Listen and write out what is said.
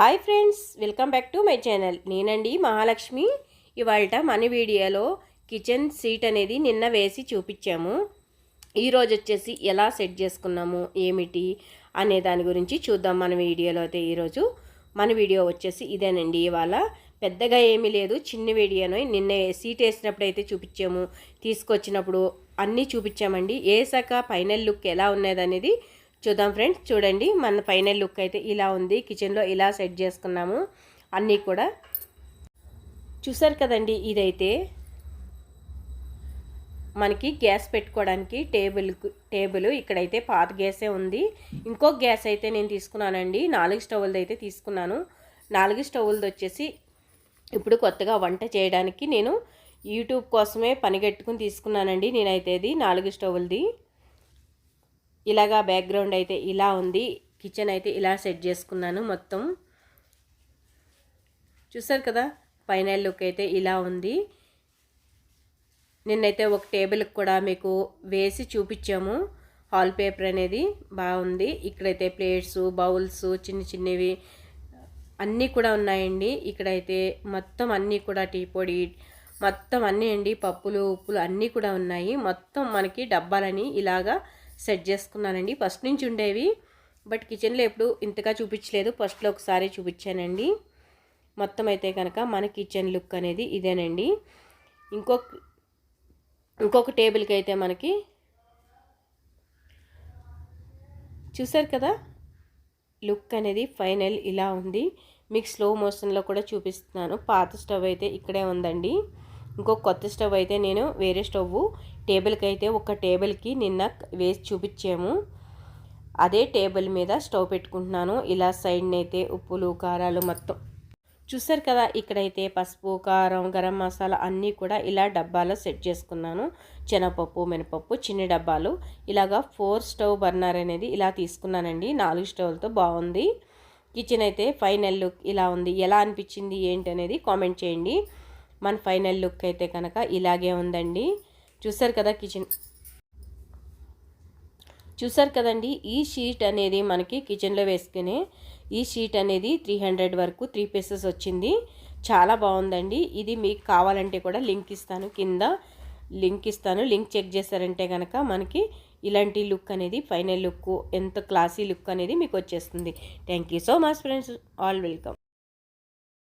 Hi friends welcome back to my channel. నేనండి మహాలక్ష్మి. ఇవాళ మన వీడియోలో కిచెన్ సీట్ అనేది నిన్న వేసి చూపించాము. ఈరోజు వచ్చేసి ఎలా సెట్ చేసుకున్నాము ఏమిటి అనే దాని గురించి చూద్దాం మన వీడియోలో అయితే ఈరోజు మన వీడియో వచ్చేసి ఇదేనండి. ఇవాళ పెద్దగా ఏమీ లేదు చిన్న వీడియోను. నిన్న సీట్ వేసినప్పుడు అయితే చూపించాము తీసుకొచ్చినప్పుడు అన్నీ చూపించామండి. వేసాక ఫైనల్ లుక్ ఎలా ఉన్నది అనేది చూద్దాం ఫ్రెండ్స్ చూడండి మన ఫైనల్ లుక్ అయితే ఇలా ఉంది. కిచెన్లో ఇలా సెట్ చేసుకున్నాము. అన్నీ కూడా చూసారు కదండి ఇదైతే మనకి గ్యాస్ పెట్టుకోవడానికి టేబుల్ టేబుల్ ఇక్కడైతే పాత గ్యాసే ఉంది. ఇంకో గ్యాస్ అయితే నేను తీసుకున్నానండి. నాలుగు స్టవ్లది అయితే తీసుకున్నాను. నాలుగు స్టవ్లది వచ్చేసి ఇప్పుడు కొత్తగా వంట చేయడానికి నేను యూట్యూబ్ కోసమే పనిగట్టుకుని తీసుకున్నానండి నేనైతే ఇది నాలుగు స్టవ్లది ఇలాగా బ్యాక్గ్రౌండ్ అయితే ఇలా ఉంది. కిచెన్ అయితే ఇలా సెట్ చేసుకున్నాను మొత్తం. చూసారు కదా? ఫైనల్ లుక్ అయితే ఇలా ఉంది. నిన్నైతే ఒక టేబుల్కి కూడా మీకు వేసి చూపించాము. హాల్ పేపర్ అనేది బాగుంది. ఇక్కడైతే ప్లేట్స్ బౌల్స్ చిన్న చిన్నవి అన్నీ కూడా ఉన్నాయండి. ఇక్కడైతే మొత్తం అన్నీ కూడా టీ పొడి మొత్తం అన్నీ అండి. పప్పులు ఉప్పులు అన్నీ కూడా ఉన్నాయి. మొత్తం మనకి డబ్బాలని ఇలాగా సెట్ చేసుకున్నానండి. ఫస్ట్ నుంచి ఉండేవి. బట్ కిచెన్లో ఎప్పుడు ఇంతగా చూపించలేదు. ఫస్ట్లో ఒకసారి చూపించానండి. మొత్తం అయితే కనుక మన కిచెన్ లుక్ అనేది ఇదేనండి. ఇంకొక ఇంకొక టేబుల్కి అయితే మనకి చూసారు కదా? లుక్ అనేది ఫైనల్ ఇలా ఉంది. మీకు స్లో మోషన్లో కూడా చూపిస్తున్నాను. పాత స్టవ్ అయితే ఇక్కడే ఉందండి. ఇంకొక కొత్త స్టవ్ అయితే నేను వేరే స్టవ్ టేబుల్కి అయితే ఒక టేబుల్కి నిన్న వేసి చూపించాము. అదే టేబుల్ మీద స్టవ్ పెట్టుకుంటున్నాను. ఇలా సైడ్ని అయితే ఉప్పులు కారాలు మొత్తం. చూసారు కదా ఇక్కడైతే పసుపు కారం గరం మసాలా అన్నీ కూడా ఇలా డబ్బాలో సెట్ చేసుకున్నాను. శనగపప్పు మినపప్పు చిన్న డబ్బాలు. ఇలాగా ఫోర్ స్టవ్ బర్నర్ అనేది ఇలా తీసుకున్నానండి. నాలుగు స్టవ్లతో బాగుంది. కిచెన్ అయితే ఫైనల్ లుక్ ఇలా ఉంది. ఎలా అనిపించింది ఏంటి అనేది కామెంట్ చేయండి. మన ఫైనల్ లుక్ అయితే కనుక ఇలాగే ఉందండి. చూసారు కదా కిచెన్. చూసారు కదండి ఈ షీట్ అనేది మనకి కిచెన్లో వేసుకునే ఈ షీట్ అనేది త్రీ హండ్రెడ్ వరకు త్రీ పీసెస్ వచ్చింది. చాలా బాగుందండి. ఇది మీకు కావాలంటే కూడా లింక్ ఇస్తాను. కింద లింక్ ఇస్తాను. లింక్ చెక్ చేశారంటే కనుక మనకి ఇలాంటి లుక్ అనేది ఫైనల్ లుక్ ఎంత క్లాసీ లుక్ అనేది మీకు వచ్చేస్తుంది. Thank you so much friends. All welcome.